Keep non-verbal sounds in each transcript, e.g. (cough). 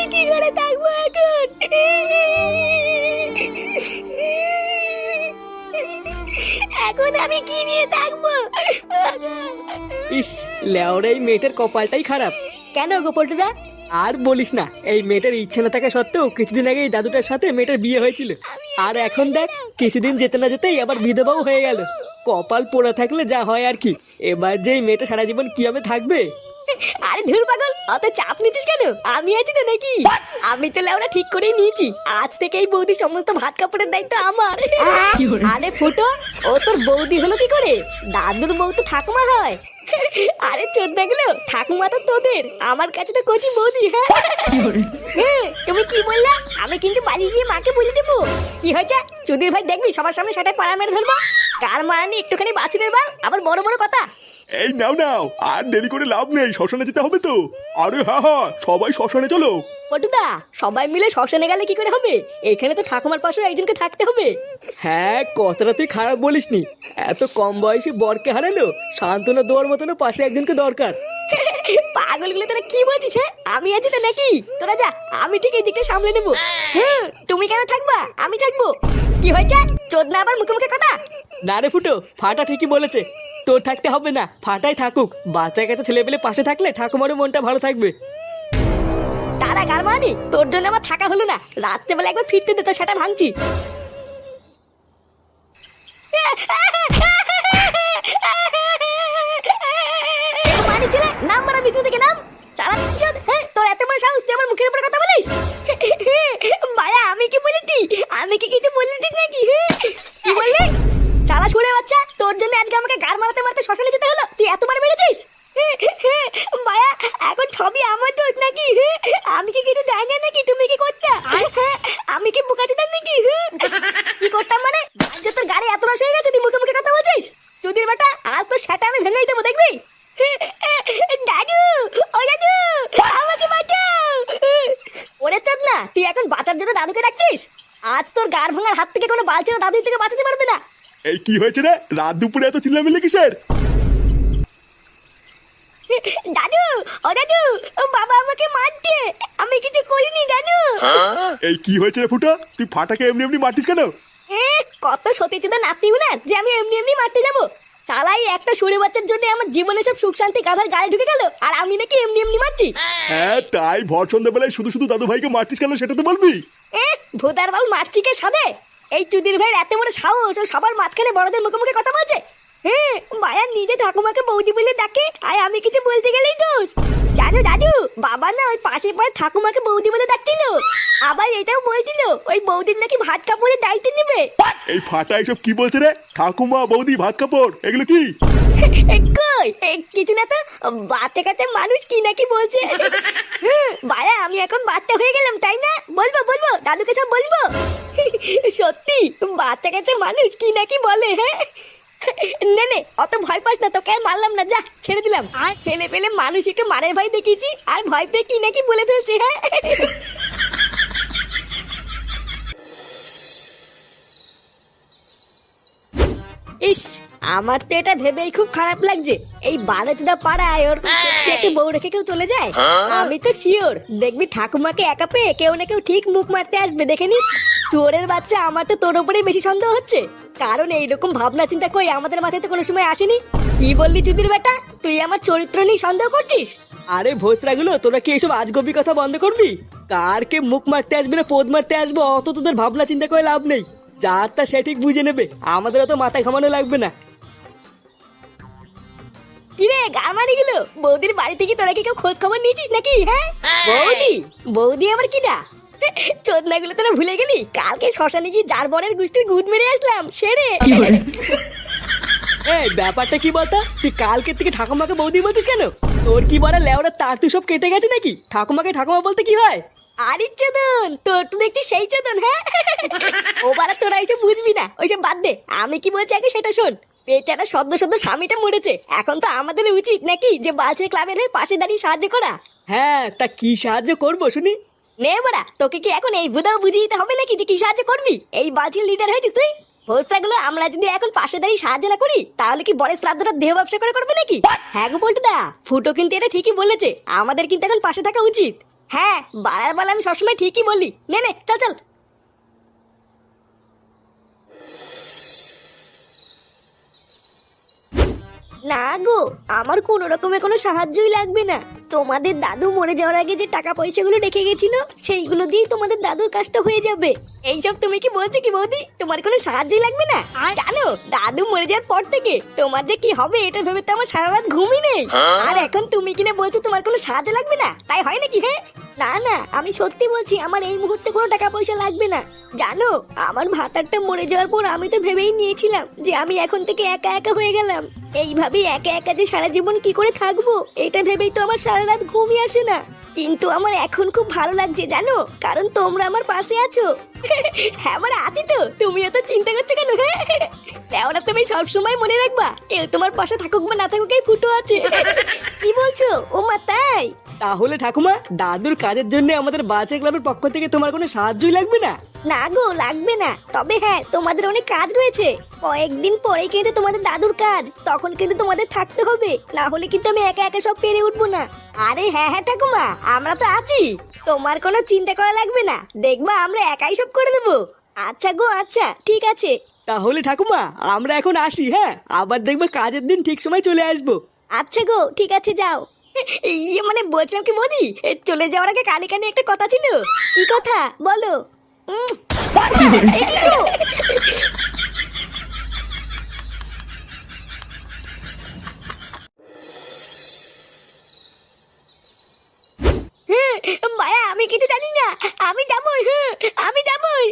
আমি কি করে থাকব এখন? এখন আমি কি নিয়ে থাকব? ইস লেওরা এই মেয়েটার কপালটাই খারাপ। কেন গো পল্টুদা আর বলিস না এই মেয়েটার ইচ্ছে না থাকা সত্ত্বেও কিছুদিন আগে এই দাদুটার সাথে মেয়েটার বিয়ে হয়েছিল। আর এখন দেখ কিছুদিন যেতে না যেতেই আবার বিধবাও হয়ে গেল। কপাল পোড়া থাকলে যা হয় আর কি। এবার যে মেয়েটা সারা জীবন কীভাবে থাকবে? আরে ধুর পাগল অত চাপ কেন? আমি আছি তো নাকি? আমি তো লেওরা ঠিক করেই নিয়েছি। আজ থেকে এই বৌদি সমস্ত ভাত কাপড়ের দায়িত্ব আমার। আরে ফুটো ও তোর বৌদি হলো কি করে? দাদুর বউ তো ঠাকুমা হয়। আরে চোদ্দা গুলো ঠাকুমা তো তোদের। আমার কাছে তো কচি বৌদি হ্যাঁ। তুমি কি বললা? আমি কিন্তু বাড়ি গিয়ে মাকে বলে দেবো। কি হয়েছে? চুদির ভাই দেখবি সবার সামনে সেটা পাড়া মেরে ধরবো। কার মারানি একটুখানি বাছুরের বাল? আবার বড় বড় কথা। এই নাও নাও। আর দেরি করে লাভ নেই শ্মশানে যেতে হবে তো। আরে হ্যাঁ হ্যাঁ সবাই শ্মশানে চলো। পটুদা সবাই মিলে শ্মশানে গেলে কি করে হবে? এখানে তো ঠাকুমার পাশে একজনকে থাকতে হবে। হ্যাঁ কথাটা তুই খারাপ বলিসনি। এত কম বয়সে বরকে হারালো সান্ত্বনা দেওয়ার মতনও পাশে একজনকে দরকার। (laughs) পাগলগুলো তোরা কি বলছিস হ্যাঁ? আমি আছি তো নাকি? তোরা যা আমি ঠিক এই দিকটা সামলে নেব। হ্যাঁ তুমি কেন থাকবা? আমি থাকব। কি হয়েছে? চোদনা আবার মুখে মুখে কথা? না রে ফুটো ফাটা ঠিকই বলেছে। তোর থাকতে হবে না, ফাটাই থাকুক। বাচ্চা কাছে ছেলে পেলে পাশে থাকলে ঠাকুমারও মনটা ভালো থাকবে। তারা গার মানি, তোর জন্য আমার থাকা হলো না। রাত্রেবেলা একবার ফিরতে দে তো সেটা ভাঙছি। মানি ছেলে, নাম মারা বিষ্ণু থেকে নাম। হ্যাঁ তোর এত বড় সাহস, তুই আমার মুখের উপর কথা বলিস? ভাইয়া, আমি কি বলেছি আমি কি কিছু বলেছি নাকি? কি বললি? শালা শুনে বাচ্চা। তোর জন্য আজকে আমাকে গার মারতে মারতে শ্মশানে যেতে হলো। তুই এতবার মেরেছিস? ভাইয়া এখন সবই আমার দোষ নাকি? আমি কি কিছু জানি নাকি? তুমি কি করতে? আমি কি বোকা চুদার নাকি? কি করতাম মানে? তোর গাড়ি এত রস হয়ে গেছে তুই মুখে মুখে কথা বলছিস? চুদির বেটা আজ তো সেটা আমি ভেঙে দেবো দেখবি? দাদু ও দাদু আমাকে বাঁচাও। ওরে চোদ না তুই এখন বাঁচার জন্য দাদুকে ডাকছিস? আজ তোর গার ভাঙার হাত থেকে কোনো বালছেনা দাদু থেকে বাঁচাতে পারবে না। এই কি হয়েছে রে? রাত দুপুরে এত চিল্লামিল্লি কিসের? দাদু ও দাদু ও বাবা আমাকে মারছে। আমি কিছু করিনি দাদু। এই কি হয়েছে রে ফুটো? তুই ফাটাকে এমনি এমনি মারতিস কেন? এ কত নাতি না যে আমি এমনি এমনি মারতে যাব। চালাই একটা সুরে বাচ্চার জন্য আমার জীবনে সব সুখ শান্তি গাধার গায়ে ঢুকে গেল আর আমি নাকি এমনি এমনি মারছি। হ্যাঁ তাই ভর সন্ধ্যাবেলায় শুধু শুধু দাদু ভাইকে মারতিস কেন সেটা তো বলবি। এ বাল মারছি কে সাদে? এই চুদির ভাইয়ের এত বড় সাহস, ও সবার মাঝখানে বড়দের মুখে মুখে কথা বলছে? হ্যাঁ মায়া নিজে ঠাকুমাকে বৌদি বলে ডাকে আর আমি কিছু বলতে গেলেই দোষ। দাদু দাদু, বাবা না ওই পাশে পরে ঠাকুমাকে বৌদি বলে ডাকছিল। আবার এটাও বলছিল, ওই বৌদির নাকি ভাত কাপড়ের দায়িত্ব নেবে। এই ফাটা এসব কি বলছে রে? ঠাকুমা, বৌদি, ভাত কাপড়, এগুলো কি? কই? কিছু না তো? বাচ্চা কাচ্চা মানুষ কি নাকি বলছে? বাড়া আমি এখন বাচ্চা হয়ে গেলাম তাই না? বলব বলব দাদুকে সব বলব? সত্যি বাচ্চা কাচ্চা মানুষ কি নাকি বলে হ্যাঁ নে নে অত ভয় পাস না তোকে আর মারলাম না যা ছেড়ে দিলাম। আর? ফেলে ফেলে মানুষ একটু মারের ভয় দেখিয়েছি আর ভয় পেয়ে কি নাকি বলে ফেলছে হ্যাঁ ইস আমার তো এটা ভেবেই খুব খারাপ লাগছে। এই বারোচুদা পাড়ায় ওর একটু বউ রেখে কেউ চলে যায়? আমি তো শিওর। দেখবি ঠাকুমাকে একা পেয়ে কেউ না কেউ ঠিক মুখ মারতে আসবে দেখে নিস? চোরের বাচ্চা আমার তো তোর উপরেই বেশি সন্দেহ হচ্ছে। কারণ এইরকম ভাবনা চিন্তা কই আমাদের মাথায় তো কোনো সময় আসেনি? কি বললি চুদির বেটা? তুই আমার চরিত্র নিয়ে সন্দেহ করছিস? আরে ভোসরাগুলো তোরা কি এইসব আজগবি কথা বন্ধ করবি? কার কে মুখ মারতে আসবে না পোদ মারতে আসব অত তোদের ভাবনা চিন্তা করে লাভ নেই। যার তা সে ঠিক বুঝে নেবে। আমাদের অত মাথা ঘামানো লাগবে না। কিরে গারমারি গুলো? বৌদির বাড়ি থেকে তোরা কি কেউ খোঁজ খবর নিয়েছিস নাকি হ্যাঁ? বৌদি বৌদি আবার কিনা চোদনা গুলো তোরা ভুলে গেলি? কালকে শ্মশানে গিয়ে যার বরের গুষ্টির গুদ মেরে আসলাম সেরে এই ব্যাপারটা কি বলতো? তুই কালকের থেকে ঠাকুমাকে বৌদি বলতিস কেন? তোর কি বড় লেওড়া তার তুই সব কেটে গেছে নাকি? ঠাকুমাকে ঠাকুমা বলতে কি হয়? আরে চোদন তোর তো দেখছি সেই চোদন হ্যাঁ? ও বারা তোরা এসব বুঝবি না ওইসব বাদ দে আমি কি বলছি আগে সেটা শোন। বেচারা সদ্য সদ্য স্বামীটা মরেছে এখন তো আমাদের উচিত নাকি যে বালছের ক্লাবের হয়ে পাশে দাঁড়িয়ে সাহায্য করা? হ্যাঁ তা কি সাহায্য করব শুনি? নে বড়া তোকে কি এখন এই বুধাও বুঝিয়ে দিতে হবে নাকি যে কি সাহায্য করবি? এই বালছির লিডার হয়েছিস তুই? ভোসরাগুলো আমরা যদি এখন পাশে দাঁড়িয়ে সাহায্য না করি তাহলে কি বড় শ্রাদ্ধটা দেহ ব্যবসা করে করবে নাকি? হ্যাঁ গো বলতে দা ফুটো কিন্তু এটা ঠিকই বলেছে আমাদের কিন্তু এখন পাশে থাকা উচিত। হ্যাঁ বাড়ার বেলা আমি সবসময় ঠিকই বলি। নে নে চল চল। না গো আমার কোনো রকমের কোনো সাহায্যই লাগবে না। তোমাদের দাদু মরে যাওয়ার আগে যে টাকা পয়সাগুলো রেখে গেছিল সেইগুলো দিয়েই তোমাদের দাদুর কাজটা হয়ে যাবে। এইসব তুমি কি বলছো কি বৌদি? তোমার কোনো সাহায্যই লাগবে না? জানো দাদু মরে যাওয়ার পর থেকে তোমার যে কি হবে এটা ভেবে তো আমার সারা রাত ঘুমই নেই। আর এখন তুমি কিনা বলছো তোমার কোনো সাহায্য লাগবে না? তাই হয় নাকি হ্যাঁ? না না, আমি সত্যি বলছি, আমার এই মুহূর্তে কোনো টাকা পয়সা লাগবে না। জানো, আমার ভাতারটা মরে যাওয়ার পর আমি তো ভেবেই নিয়েছিলাম যে আমি এখন থেকে একা একা হয়ে গেলাম। এইভাবেই একা একা যে সারা জীবন কি করে থাকব, এটা ভেবেই তো আমার সারা রাত ঘুমই আসে না। কিন্তু আমার এখন খুব ভালো লাগছে, জানো, কারণ তোমরা আমার পাশে আছো। (laughs) হ্যাঁ আমার আছি তো তুমি এত চিন্তা করছ কেন হ্যাঁ? ওরা তুমি সবসময় মনে রাখবা, কেউ তোমার পাশে থাকুক বা না থাকুক, এই ফুটো আছে। (laughs) কি বলছো? ও মা তাই? তাহলে ঠাকুমা দাদুর কাজের জন্য আমাদের বাচ্চা ক্লাবের পক্ষ থেকে তোমার কোনো সাহায্যই লাগবে না? না গো লাগবে না। তবে হ্যাঁ তোমাদের অনেক কাজ রয়েছে। কয়েকদিন পরে কিন্তু তোমাদের দাদুর কাজ। তখন কিন্তু তোমাদের থাকতে হবে। না হলে কিন্তু আমি একা একা সব পেরে উঠবো না। আরে হ্যাঁ হ্যাঁ ঠাকুমা আমরা তো আছি। তোমার কোনো চিন্তা করা লাগবে না। দেখবা আমরা একাই সব করে দেবো। আচ্ছা গো আচ্ছা ঠিক আছে। তাহলে ঠাকুমা আমরা এখন আসি হ্যাঁ? আবার দেখবে কাজের দিন ঠিক সময় চলে আসব। আচ্ছা গো ঠিক আছে যাও। ইয়ে মানে বলছিলাম কি মোদি চলে যাওয়ার আগে কানে কানে একটা কথা ছিল। কি কথা? বলো? হ্যাঁ, মায়া আমি কিছু জানি না। আমি যাবই হ্যাঁ, আমি যাবই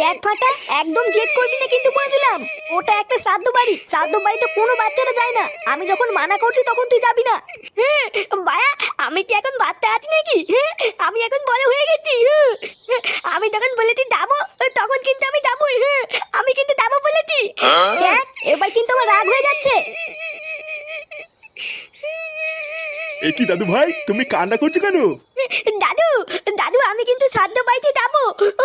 দেখ ফাটা একদম জেদ করবি না কিন্তু বলে দিলাম। ওটা একটা শ্রাদ্ধ বাড়ি। শ্রাদ্ধ বাড়িতে কোনো বাচ্চারা যায় না। আমি যখন মানা করছি তখন তুই যাবি না। হ্যাঁ, মায়া আমি কি এখন বাচ্চা আছি নাকি? হ্যাঁ, আমি এখন বড় হয়ে গেছি হ্যাঁ, আমি যখন বলেছি যাব তখন কিন্তু আমি যাবই হ্যাঁ, আমি কিন্তু যাব বলেছি। দেখ এবার কিন্তু আমার রাগ হয়ে যাচ্ছে। এ কি দাদু ভাই তুমি কান্না করছ কেন? আমি বাড়িতে যাব।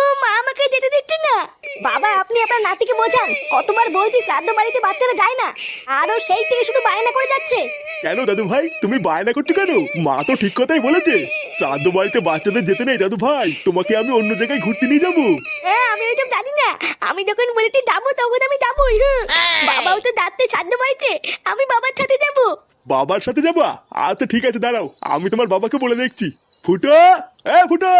ও মা আমাকে যেতে দিচ্ছে না। বাবা আপনি আপনার নাতিকে বোঝান। কতবার বলছি শ্রাদ্ধ বাড়িতে বাচ্চারা যায় না। আরও সেই থেকে শুধু বায়না করে যাচ্ছে। কেন দাদু ভাই তুমি বায়না করছ কেন? মা তো ঠিক কথাই বলেছে। শ্রাদ্ধ বাড়িতে বাচ্চাদের যেতে নেই দাদু ভাই তোমাকে আমি অন্য জায়গায় ঘুরতে নিয়ে যাব। হ্যাঁ আমি ওইসব জানি না। আমি যখন বলেছি যাব তখন আমি যাবোই হ্যাঁ। বাবাও তো যাচ্ছে শ্রাদ্ধ বাড়িতে। আমি বাবার সাথে যাব। বাবার সাথে যাবা? আচ্ছা ঠিক আছে দাঁড়াও। আমি তোমার বাবাকে বলে দেখছি। ফুটো! এ ফুটো!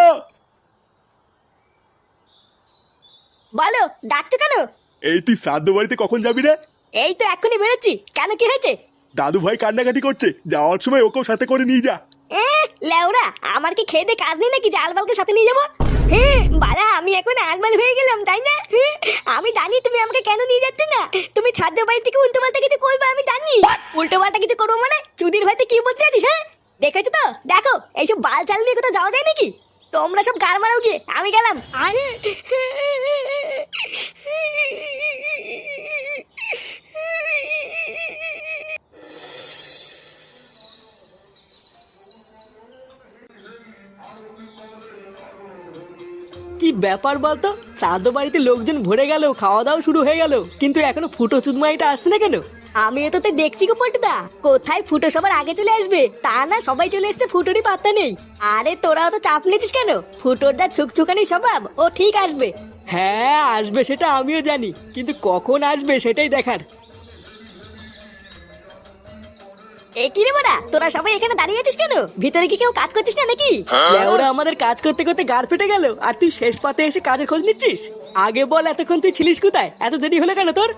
বলো ডাকছো কেন? এই তুই শ্রাদ্ধ বাড়িতে কখন যাবি রে? এই তো এক্ষুনি বেরোচ্ছি। কেন কি হয়েছে? দাদু ভাই কান্নাকাটি করছে যাওয়ার সময় ওকেও সাথে করে নিয়ে যা। এ লেওরা আমার কি খেয়ে দিয়ে কাজ নেই নাকি? যে আলবালকে সাথে নিয়ে যাব? হ্যাঁ বাড়া আমি এখন আলবাল হয়ে গেলাম তাই না? আমি জানি তুমি আমাকে কেন নিয়ে যাচ্ছ না। তুমি ছাদ্য বাড়ি থেকে উল্টো পাল্টা কিছু করবে আমি জানি। উল্টো পাল্টা কিছু করব মানে? চুদির ভাইতে কি বলতে যাচ্ছিস হ্যাঁ? দেখেছ তো? দেখো এইসব বাল চাল নিয়ে কোথাও যাওয়া যায় নাকি? তোমরা সব গার মারাও গিয়ে আমি গেলাম। আরে। কি ব্যাপার বলতো? শ্রাদ্ধ বাড়িতে লোকজন ভরে গেল খাওয়া দাওয়া শুরু হয়ে গেল কিন্তু এখনও ফুটো চুদমাইটা আসছে না কেন? আমি তো দেখছি গো পল্টুদা। কোথায় ফুটো সবার আগে চলে আসবে? তা না সবাই চলে এসছে ফুটোরই পাত্তা নেই। আরে তোরাও তো চাপ নিতিস কেন? ফুটোর যা ছুকছুকানি স্বভাব ও ঠিক আসবে। হ্যাঁ আসবে সেটা আমিও জানি কিন্তু কখন আসবে সেটাই দেখার। এ কি রে বড়া তোরা সবাই এখানে দাঁড়িয়ে আছিস কেন? ভিতরে কি কেউ কাজ করছিস না নাকি? ওরা আমাদের কাজ করতে করতে গাড় ফেটে গেল আর তুই শেষ পাতে এসে কাজের খোঁজ নিচ্ছিস? আগে বল এতক্ষণ তুই ছিলিস কোথায়? এত দেরি হলো কেন তোর?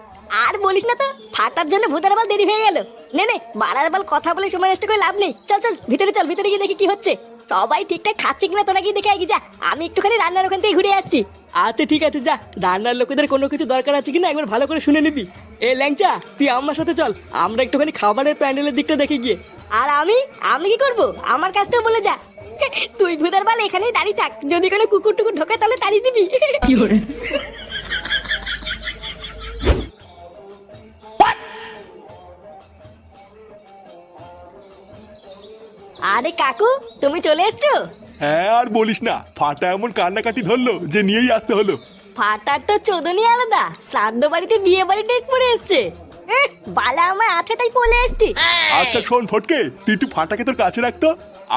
আর বলিস না তো ফাটার জন্য ভূতের বাল দেরি হয়ে গেল। নে নে বাড়ার বাল কথা বলে সময় নষ্ট করে লাভ নেই। চল চল ভিতরে চল ভিতরে গিয়ে দেখি কি হচ্ছে। সবাই ঠিকঠাক খাচ্ছে কিনা তোরা গিয়ে দেখে আগে যা। আমি একটুখানি রান্নার ওখান থেকে ঘুরে আসছি। আচ্ছা ঠিক আছে যা। রান্নার লোকেদের কোনো কিছু দরকার আছে কিনা একবার ভালো করে শুনে নিবি। এ ল্যাংচা তুই আমার সাথে চল। আমরা একটুখানি খাবারের প্যান্ডেলের দিকটা দেখে গিয়ে। আর আমি? আমি কি করব? আমার কাজটা বলে যা। তুই ভুদার বাল এখানেই দাঁড়িয়ে থাক। যদি কোনো কুকুর টুকুর ঢোকে তাহলে তাড়িয়ে দিবি। আরে চলে এসছো? হ্যাঁ আর বলিস না ফাটা এমন কান্নাকাটি ধরলো যে নিয়েই আসতে হলো। ফাটার তো চোদনই আলাদা শ্রাদ্ধ বাড়িতে বিয়ে বাড়ি ড্রেস পরে এসছে। বালা আমার আছে তাই বলে এসছি। আচ্ছা শোন ফটকে তুই একটু ফাটাকে তোর কাছে রাখতো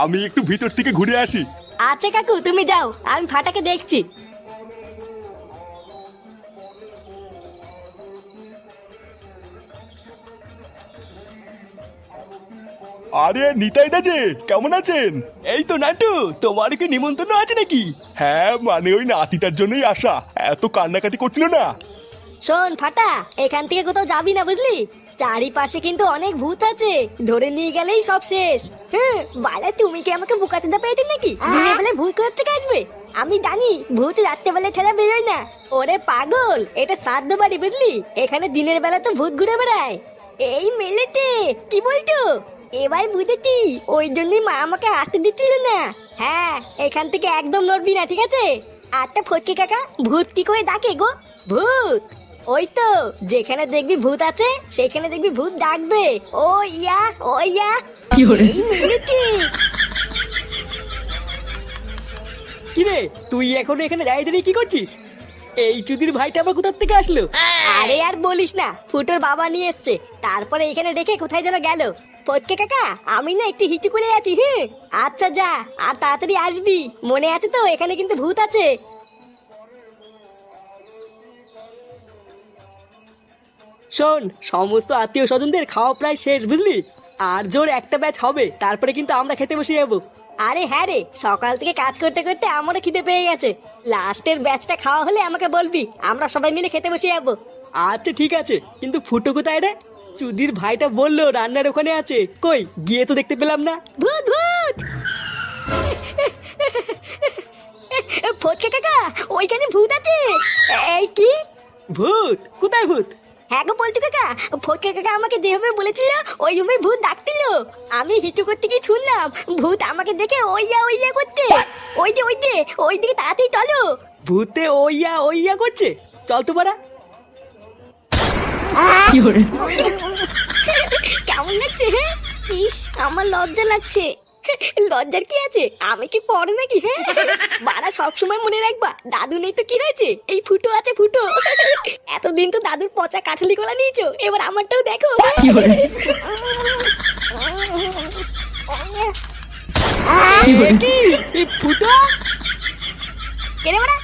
আমি একটু ভিতর থেকে ঘুরে আসি। আচ্ছা কাকু তুমি যাও আমি ফাটাকে দেখছি। আরে নিতাই দা যে কেমন আছেন? এই তো নাটু তোমার কি নিমন্ত্রণ আছে নাকি? হ্যাঁ মানে ওই নাতিটার জন্যই আসা। এত কান্নাকাটি করছিল না। শোন ফাটা এখান থেকে কোথাও যাবি না বুঝলি? চারিপাশে কিন্তু অনেক ভূত আছে। ধরে নিয়ে গেলেই সব শেষ। হ্যাঁ বালা তুমি কি আমাকে বুকাতে দা পেয়েছেন নাকি? দিনের বেলায় ভূত কোথা থেকে আসবে? আমি জানি ভূত রাত্রেবেলায় ঠেলা বেরোয় না। ওরে পাগল এটা শ্রাদ্ধ বাড়ি বুঝলি? এখানে দিনের বেলা তো ভূত ঘুরে বেড়ায়। এই মেলেতে কি বলছো? এবার বুঝেছি ওই জন্যই মা আমাকে আসতে দিচ্ছিল না। হ্যাঁ এখান থেকে একদম নড়বি না ঠিক আছে? আটটা ফটকে কাকা ভূত কি করে ডাকে গো? ভূত! ওই তো যেখানে দেখবি ভূত আছে সেখানে দেখবি ভূত ডাকবে। ও ইয়া ও ইয়া। মিলিটি কিরে তুই এখন এখানে দাঁড়িয়ে দাঁড়িয়ে কি করছিস? এই চুদির ভাইটা আবার কোথার থেকে আসলো? আরে আর বলিস না ফুটোর বাবা নিয়ে এসছে। তারপরে এখানে রেখে কোথায় যেন গেল। ফটকে কাকা আমি না একটু হিচু করে আছি হ্যাঁ আচ্ছা যা আর তাড়াতাড়ি আসবি। মনে আছে তো এখানে কিন্তু ভূত আছে। শোন সমস্ত আত্মীয় স্বজনদের খাওয়া প্রায় শেষ বুঝলি? আর জোর একটা ব্যাচ হবে তারপরে কিন্তু আমরা খেতে বসে যাব। আরে হ্যাঁ রে সকাল থেকে কাজ করতে করতে আমারও খিদে পেয়ে গেছে। লাস্টের ব্যাচটা খাওয়া হলে আমাকে বলবি আমরা সবাই মিলে খেতে বসে যাব। আচ্ছা ঠিক আছে কিন্তু ফুটো কোথায় রে? চুদির ভাইটা বলল রান্নার ওখানে আছে। কই গিয়ে তো দেখতে পেলাম না। ভূত ভূত! ফটকে কাকা? ওইখানে ভূত আছে। এই কি? ভূত কোথায় ভূত? হ্যাঁ গো পল্টু কাকা ফটকে কাকা আমাকে যেভাবে বলেছিল ওই রুমে ভূত ডাকছিল। আমি হিচু করতে গিয়ে শুনলাম ভূত আমাকে দেখে ওইয়া ওইয়া করতে ওই যে ওই যে ওই দিকে তাড়াতাড়ি চলো। ভূতে ওইয়া ওইয়া করছে। চল তো পারা কেমন লাগছে হ্যাঁ ইস আমার লজ্জা লাগছে। লজ্জার কি আছে? আমি কি পড়ে নাকি হ্যাঁ? বাড়া সবসময় মনে রাখবা দাদু নেই তো কি হয়েছে? এই ফুটো আছে ফুটো। এতদিন তো দাদুর পচা কাঠালি গলা নিয়েছো এবার আমারটাও দেখো। কি ফুটো? কেনে বাড়া?